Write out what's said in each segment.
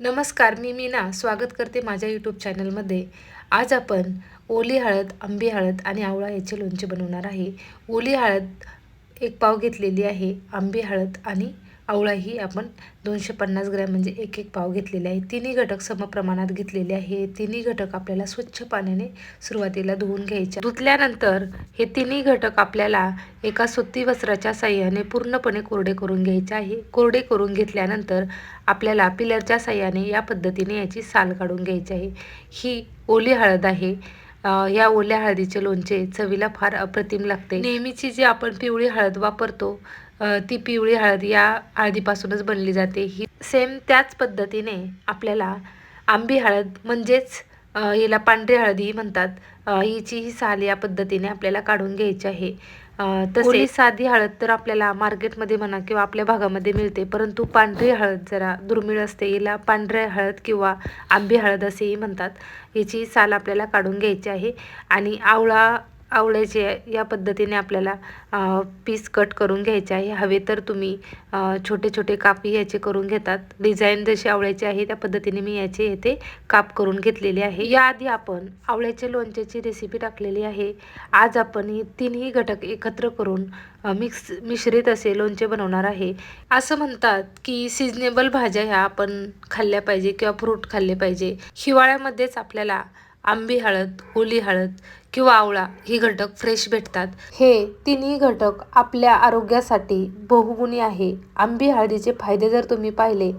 नमस्कार मी मीना स्वागत करते माझ्या यूट्यूब चॅनलमध्ये आज आपण ओली हळद आंबी हळद आणि आवळा याचे लोणचे बनवणार आहे. ओली हळद एक पाव घेतलेली आहे आंबी हळद आणि आवळा ही आपण दोनशे पन्नास ग्रॅम म्हणजे एक एक पाव घेतलेले आहे. तिन्ही घटक समप्रमाणात घेतलेले आहे. तिन्ही घटक आपल्याला स्वच्छ पाण्याने सुरुवातीला धुवून घ्यायचे. धुतल्यानंतर हे तिन्ही घटक आपल्याला एका सुती वस्त्राच्या साह्याने पूर्णपणे कोरडे करून घ्यायचे आहे. कोरडे करून घेतल्यानंतर आपल्याला पिलरच्या साह्याने या पद्धतीने याची साल काढून घ्यायची आहे. ही ओली हळद आहे. या ओल्या हळदीचे लोणचे चवीला फार अप्रतिम लागते. नेहमीची जी आपण पिवळी हळद वापरतो ती पिवळी हळद या हळदीपासूनच बनली जाते. ही सेम त्याच पद्धतीने आपल्याला आंबी हळद म्हणजेच हिला पांढरी हळदी म्हणतात. हिची ही साल या पद्धतीने आपल्याला काढून घ्यायची आहे. तसे साधी हळद तर आपल्याला मार्केटमध्ये म्हणा किंवा आपल्या भागामध्ये मिळते परंतु पांढरी हळद जरा दुर्मिळ असते. हिला पांढऱ्या हळद किंवा आंबी हळद असेही म्हणतात. याची साल आपल्याला काढून घ्यायची आहे. आणि आवळा आवळ्याचे या पद्धतीने आपल्याला पीस कट करून घ्यायचे आहे. हवे तर तुम्ही छोटे छोटे कापी याचे करून घेतात. डिझाईन जशी आवळ्याची आहे त्या पद्धतीने मी याचे येथे काप करून घेतलेले आहे. याआधी आपण आवळ्याचे लोणच्याची रेसिपी टाकलेली आहे. आज आपण ही तिन्ही घटक एकत्र करून मिक्स मिश्रित असे लोणचे बनवणार आहे. असं म्हणतात की सिजनेबल भाज्या ह्या आपण खाल्ल्या पाहिजे किंवा फ्रूट खाल्ले पाहिजे. हिवाळ्यामध्येच आपल्याला आंबी हळद ओली हळद किंवा आवळा ही घटक फ्रेश भेटतात. हे तिन्ही घटक आपल्या आरोग्यासाठी बहुगुणी आहे. आंबी हळदीचे फायदे जर तुम्ही पाहिले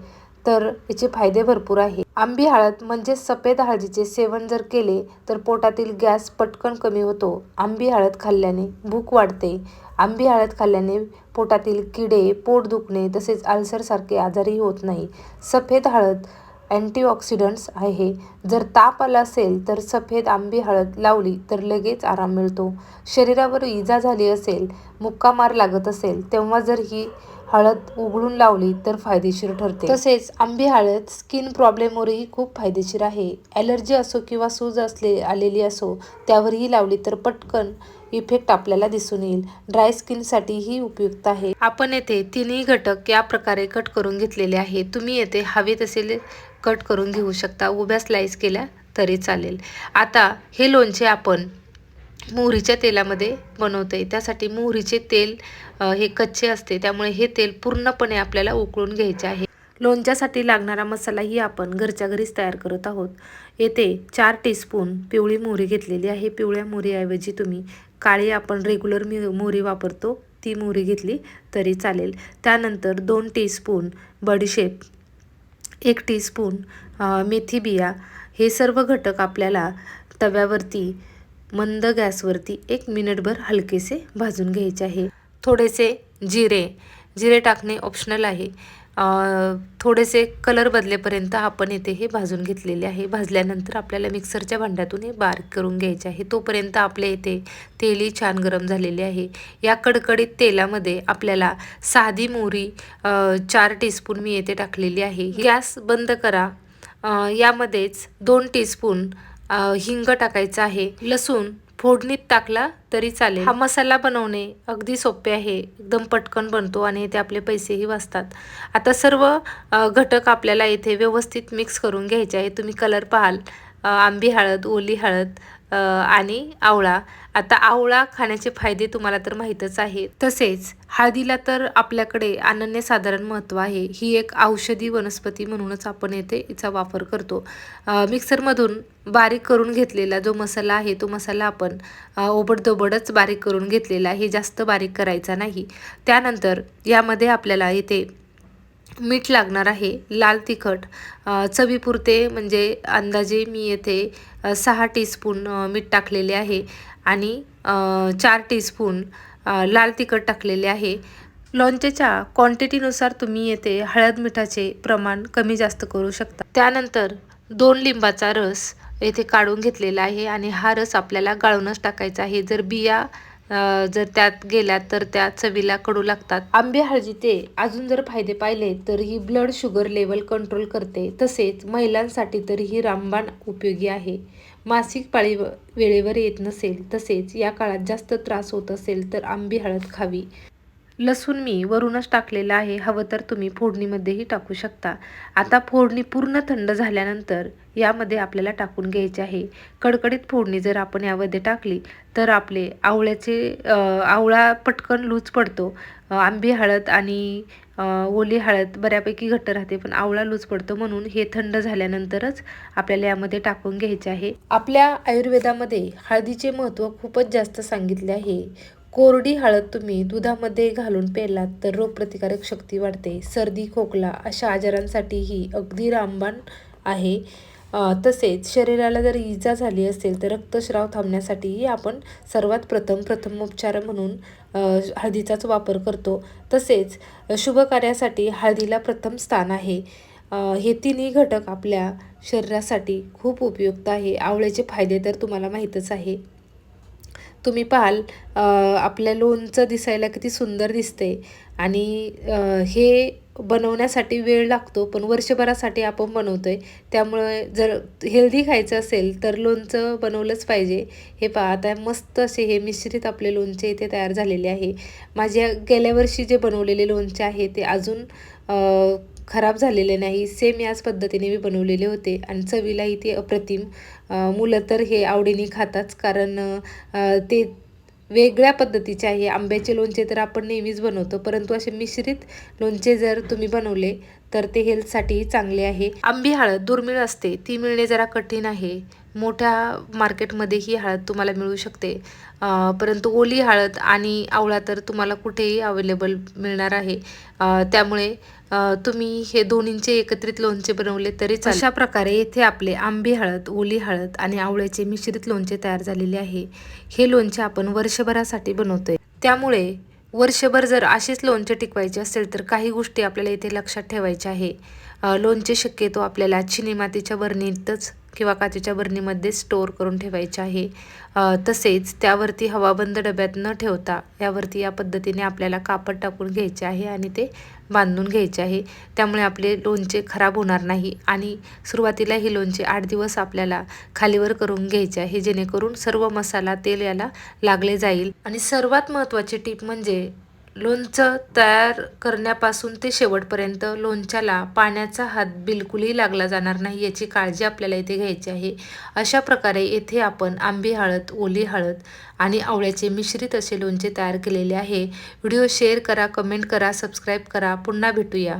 तर याचे फायदे भरपूर आहे. आंबी हळद म्हणजे सफेद हळदीचे सेवन जर केले तर पोटातील गॅस पटकन कमी होतो. आंबी हळद खाल्ल्याने भूक वाढते. आंबी हळद खाल्ल्याने पोटातील किडे पोट दुखणे तसेच अल्सरसारखे आजारही होत नाही. सफेद हळद अँटीऑक्सिडंट्स आहे. जर ताप आला असेल तर सफेद आंबी हळद लावली तर लगेच आराम मिळतो. शरीरावर इजा झाली असेल मुक्का मार लागत असेल तेव्हा जर ही हळद उघडून लावली तर फायदेशीर ठरते. तसेच आंबी हळद स्किन प्रॉब्लेमवरही खूप फायदेशीर आहे. ॲलर्जी असो किंवा सूज असले आलेली असो त्यावरही लावली तर पटकन इफेक्ट आपल्याला दिसून येईल. ड्राय स्किनसाठीही उपयुक्त आहे. आपण येथे तिन्ही घटक या प्रकारे कट करून घेतलेले आहे तुम्ही येथे हवे तसे कट करून घेऊ शकता. उभ्या स्लाइस केल्या तरी चालेल. आता हे लोणचे आपण मोहरीच्या तेलामध्ये बनवते त्यासाठी मोहरीचे तेल हे कच्चे असते. त्यामुळे हे तेल पूर्णपणे आपल्याला उकळून घ्यायचे आहे. लोणच्यासाठी लागणारा मसालाही आपण घरच्या घरीच तयार करत आहोत. येथे चार टीस्पून पिवळी मोहरी घेतलेली आहे. पिवळ्या मोहरीऐवजी तुम्ही काळी आपण रेग्युलर मी मोहरी वापरतो ती मोहरी घेतली तरी चालेल. त्यानंतर दोन टीस्पून बडीशेप एक टीस्पून मेथी बिया हे सर्व घटक आपल्याला तव्यावरती मंद गॅसवरती एक मिनिटभर हलकेसे भाजून घ्यायचे आहे. थोडेसे जिरे जिरे टाकणे ऑप्शनल आहे. थोडेसे कलर बदलेपर्यंत आपण इथे हे भाजून घेतलेले आहे. भाजल्यानंतर आपल्याला मिक्सरच्या भांड्यातून हे बारीक करून घ्यायचे आहे. तोपर्यंत आपल्या इथे तेलही छान गरम झालेले आहे. या कडकडीत तेलामध्ये आपल्याला साधी मोहरी चार टीस्पून मी येथे टाकलेली आहे. गॅस बंद करा. यामध्येच दोन टीस्पून हिंग टाकायचं आहे. लसूण फोडणीत टाकला तरी चालेल. हा मसाला बनवणे अगदी सोपे आहे. एकदम पटकन बनतो आणि ते आपले पैसेही वाचतात. आता सर्व घटक आपल्याला इथे व्यवस्थित मिक्स करून घ्यायचे आहे तुम्ही कलर पाहाल. आंबी हळद ओली हळद आणि आवळा. आता आवळा खाण्याचे फायदे तुम्हाला तर माहीतच आहे तसेच हळदीला तर आपल्याकडे अनन्यसाधारण महत्त्व आहे. ही एक औषधी वनस्पती म्हणूनच आपण येथे हिचा वापर करतो. मिक्सरमधून बारीक करून घेतलेला जो मसाला आहे तो मसाला आपण ओबडदोबडच बारीक करून घेतलेला आहे. जास्त बारीक करायचा नाही. त्यानंतर यामध्ये आपल्याला येथे मीठ लागणार आहे लाल तिखट. चवीपुरते म्हणजे अंदाजे मी येथे सहा टीस्पून मीठ टाकलेले आहे आणि चार टीस्पून लाल तिखट टाकलेले आहे. लोणच्याच्या क्वांटिटीनुसार तुम्ही येथे हळद मिठाचे प्रमाण कमी जास्त करू शकता. त्यानंतर दोन लिंबाचा रस येथे काढून घेतलेला आहे आणि हा रस आपल्याला गाळूनच टाकायचा आहे. जर बिया जर त्यात गेल्या तर त्या चवीला कडू लागतात. आंबे हळदीचे अजून जर फायदे पाहिले तर ही ब्लड शुगर लेवल कंट्रोल करते. तसेच महिलांसाठी तर ही रामबाण उपयोगी आहे. मासिक पाळी वेळेवर येत नसेल तसेच या काळात जास्त त्रास होत असेल तर आंबी हळद खावी. लसूण मी वरूनच टाकलेलं आहे. हवं तर तुम्ही फोडणीमध्येही टाकू शकता. आता फोडणी पूर्ण थंड झाल्यानंतर यामध्ये आपल्याला टाकून घ्यायचे आहे. कडकडीत फोडणी जर आपण यामध्ये टाकली तर आपले आवळ्याचे आवळा पटकन लूज पडतो. आंबी हळद आणि ओली हळद बऱ्यापैकी घट्ट राहते पण आवळा लूज पडतो म्हणून हे थंड झाल्यानंतरच आपल्याला यामध्ये टाकून घ्यायचे आहे. आपल्या आयुर्वेदामध्ये हळदीचे महत्त्व खूपच जास्त सांगितले आहे. कोरडी हळद तुम्ही दुधामध्ये घालून पेलात तर रोगप्रतिकारक शक्ती वाढते. सर्दी खोकला अशा आजारांसाठी ही अगदी रामबाण आहे. तसेच शरीराला जर इजा झाली असेल तर रक्तस्राव थांबण्यासाठीही आपण सर्वात प्रथम प्रथम उपचार म्हणून हळदीचाच वापर करतो. तसेच शुभ कार्यासाठी हळदीला प्रथम स्थान आहे. हे तिन्ही घटक आपल्या शरीरासाठी खूप उपयुक्त आहे. आवळ्याचे फायदे तर तुम्हाला माहीतच आहे. तुम्ही पाहाल आपल्या लोणचं दिसायला किती सुंदर दिसते आणि हे बनवण्यासाठी वेळ लागतो पण वर्षभरासाठी आपण बनवतो आहे त्यामुळे जर हेल्दी खायचं असेल तर लोणचं बनवलंच पाहिजे. हे पहा आता मस्त असे हे मिश्रित आपले लोणचे इथे तयार झालेले आहे. माझ्या गेल्या वर्षी जे बनवलेले लोणचे आहे ते अजून खराब झालेले नाही. सेम याच पद्धतीने मी बनवलेले होते. आणि चवीलाही ते अप्रतिम. मुलं तर हे आवडीने खाताच कारण ते वेगळ्या पद्धतीचे आहे. आंब्याचे लोणचे तर आपण नेहमीच बनवतो. परंतु असे मिश्रित लोणचे जर तुम्ही बनवले तर ते हेल्थसाठीही चांगले आहे. आंबी हळद दुर्मिळ असते. ती मिळणे जरा कठीण आहे. मोठ्या मार्केटमध्ये ही हळद तुम्हाला मिळू शकते. परंतु ओली हळद आणि आवळा तर तुम्हाला कुठेही अवेलेबल मिळणार आहे. त्यामुळे तुम्ही हे दोन्हींचे एकत्रित लोणचे बनवले तरी अशा प्रकारे येथे आपले आंबी हळद ओली हळद आणि आवळ्याचे मिश्रित लोणचे तयार झालेले आहे. हे लोणचे आपण वर्षभरासाठी बनवतोय. त्यामुळे वर्षभर जर असेच लोणचे टिकवायचे असेल तर काही गोष्टी आपल्याला इथे लक्षात ठेवायच्या आहे. लोणचे शक्यतो आपल्याला चिनी मातीच्या बरणीतच किंवा काचेच्या बरणीमध्ये स्टोअर करून ठेवायचे आहे. तसेच त्यावरती हवाबंद डब्यात न ठेवता यावरती या पद्धतीने आपल्याला कापड टाकून घ्यायचे आहे आणि ते बांधून घ्यायचे आहे. त्यामुळे आपले लोणचे खराब होणार नाही आणि सुरुवातीला ही लोणचे आठ दिवस आपल्याला खालीवर करून घ्यायचे आहे. जेणेकरून सर्व मसाला तेल याला लागले जाईल. आणि सर्वात महत्त्वाची टीप म्हणजे लोणचं तयार करण्यापासून ते शेवटपर्यंत लोणच्याला पाण्याचा हात बिलकुलही लागला जाणार नाही याची काळजी आपल्याला इथे घ्यायची आहे. अशा प्रकारे येथे आपण आंबी हळद ओली हळद आणि आवळ्याचे मिश्रित असे लोणचे तयार केलेले आहे. व्हिडिओ शेअर करा कमेंट करा सबस्क्राईब करा. पुन्हा भेटूया.